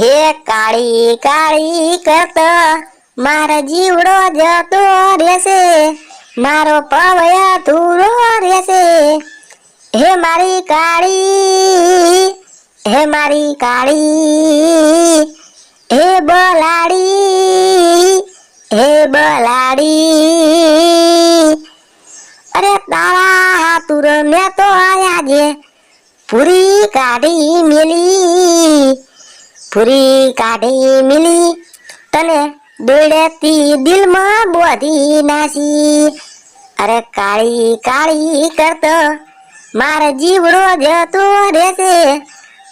હે કાળી કાળી કરતો મારો જીવડો જતો રહેશે, મારો પવયા ધૂરો રહેશે. હે મારી કાળી, હે મારી કાળી, હે બલાડી હે બલાડી અરે તારા હાતુર મેં તો આયા જે, પૂરી કાઢી મિલી. પૂરી કાઢી મિલી. તને દોડતી દિલમાં બોધી નાસી. અરે કાળી કાળી કરતો, મારો જીવડો જતો રહેશે.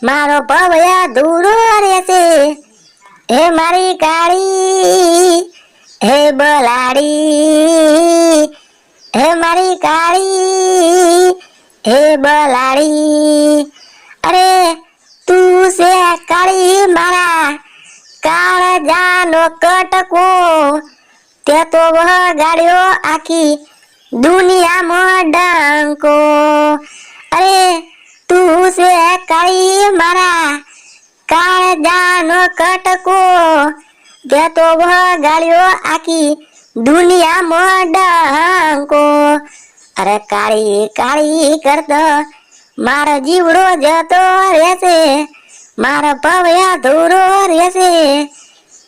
મારો પવયા ધૂળો રહેશે. હે મારી કાળી, હે બલાડી હે મારી કાળી, હે બલાડી અરે તું છે કાળી મારા કાળજાનો કટકો. તે તો વગાડ્યો આખી દુનિયામાં ડંકો. અરે, તું છે કાળી મારા કાળજાનો કટકો. તે તો વગાડ્યો આખી દુનિયામાં ડંકો. અરે, કાળી કાળી કરતો મારો જીવડો જતો રહેશે. મારો પવયા ધૂરો રહેશે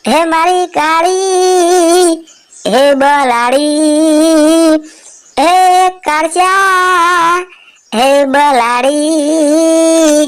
હે મારી કાળી હે બલાડી હે કાળચા હે બલાડી